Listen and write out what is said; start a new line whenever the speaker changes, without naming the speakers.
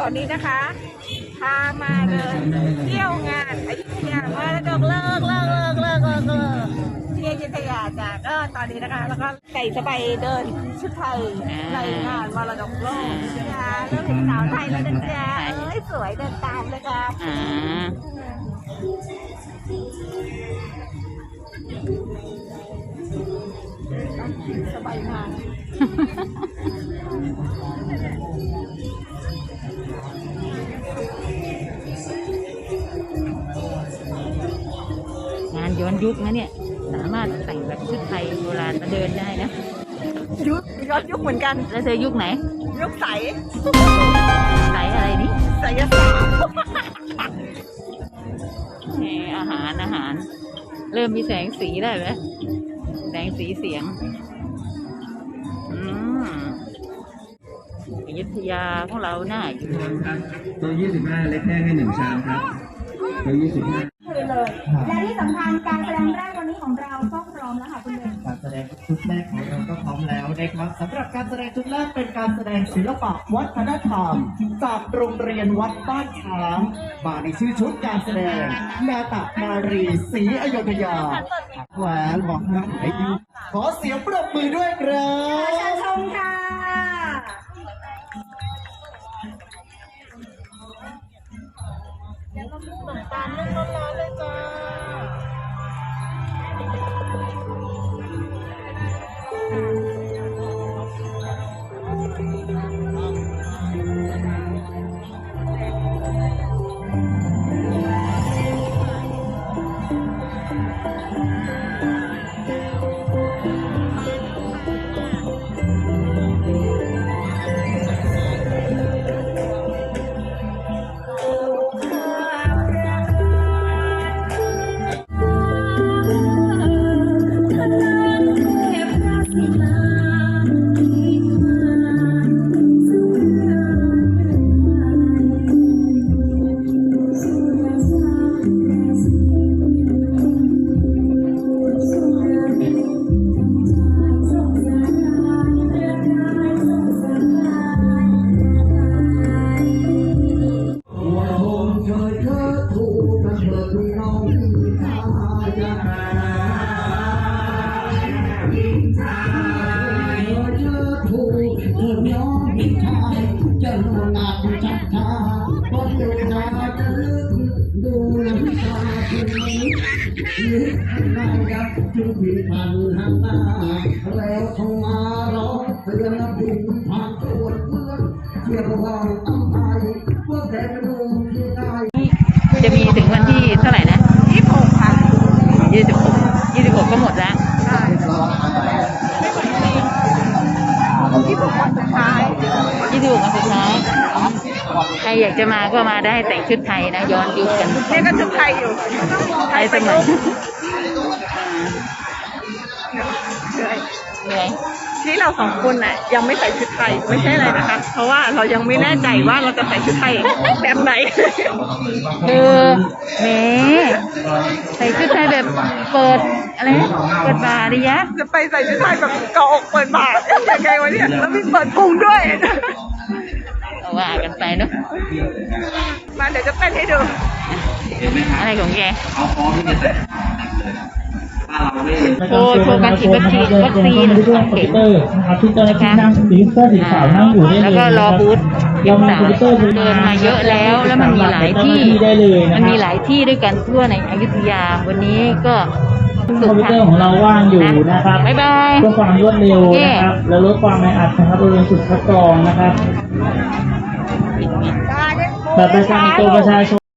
ตอนนี้นะคะ พามาเดินเที่ยวงานอยุธยามรดกเลิกเลิกเลิกเลิกเลิกเลิกที่อยุธยาจ้ะก็ตอนนี้นะคะ แล้วก็ไก่สบายเดินชุดไทยในงานมรดกโลกจ้าแล้วเป็นสาวไทยแล้วนะจ๊ะเอ้ยสวยเดินตามเลยค่ะ
อ่า
สบายมาก
ย้อนยุคนะเนี่ย สามารถแต่งแบบชุดไทยโบราณมาเดินได้นะ
ยุคย้อนยุคเหมือนกัน
แล้วเธอยุคไหน
ยุคใส
ใส่อะไรนี่
ใสยศาสตร์
แหมอาหารอาหาร เริ่มมีแสงสีได้ไหมแสงสีเสียง อืมอยุธยาของเราหน้าอยู่
ครับตัว25 เล็กแห้งให้หนึ่งชามครับ ตัว25
คืน เลย และที่สำคัญการแสดงแรกวันนี้ของเราก็พร้อมแล้วค่ะคุณเบน
การแสดงชุดแรกของเราก็พร้อมแล้วนะครับสำหรับการแสดงชุดแรกเป็นการแสดงศิลปะวัฒนธรรม จากโรงเรียนวัดบ้านช้างมาในชื่อชุดการแสดงนาตนารีศรีอยุธยาแหวนบอกนะไหนดูขอเสียงปรบมือด้วยครับ
เชิญชมค่ะ
จะ
มีถึงวันที่เท่าไหร่นะ ยี่สิบหกยี่สิบหกก็หมดแล้ว
ยี่หกวันสุดท้าย
ยี่สิบหกวันสุดท้ายใครอยากจะมาก็มาได้แต่งชุดไทยนะ ย้อนยุคกัน
นี่ก็ชุดไทยอยู่
ไทยสมัยเหนื่อย
ที่เราสองคนน่ะยังไม่ใส่ชุดไทยไม่ใช่อะไรนะคะ เพราะว่าเรายังไม่แน่ใจว่าเราจะใส่ชุดไทยแบบไหน
คือแหมใส่ชุดไทยแบบเปิดอะไรนะเปิดบาริยะ
จะไปใส่ชุดไทยแบบเกาะอกเปิดบาทยังไงวะเนี่ยแล้วมีเปิดพุงด้วย
เอาว่ากันไปเนาะ
มาเดี๋ยวจะเต้นให้ดู
อะไรของแก
เอาพร้อมที่จะแต่งบ้านเราไม่
โชว์โชว์การฉีดวัคซีนวัคซีนของเข็ม
นะครับที่เจ้าหน้าที่นั่งสีเสื้อสีขาวนั่งอยู่ได้เลย
แล้วก็รอบูธเข็มสามเดินมาเยอะแล้ว แล้วมันมีหลายที่
ได้เลยนะ
มัน
ค
มีห
รับ
ลายที่ด้วยกันทั่วในอยุธยาวันนี้ก็
ค
สุ
อม
ด
พิว
ค่ะ
เตอร์ของเราว่างอยู่นะครับ
บ๊ายบาย
เพื่อความรวดเร็วนะครับ และลดความแออัดนะครับบริเวณจุดคัดกรองนะครับบัตรประจำตัวประชาชน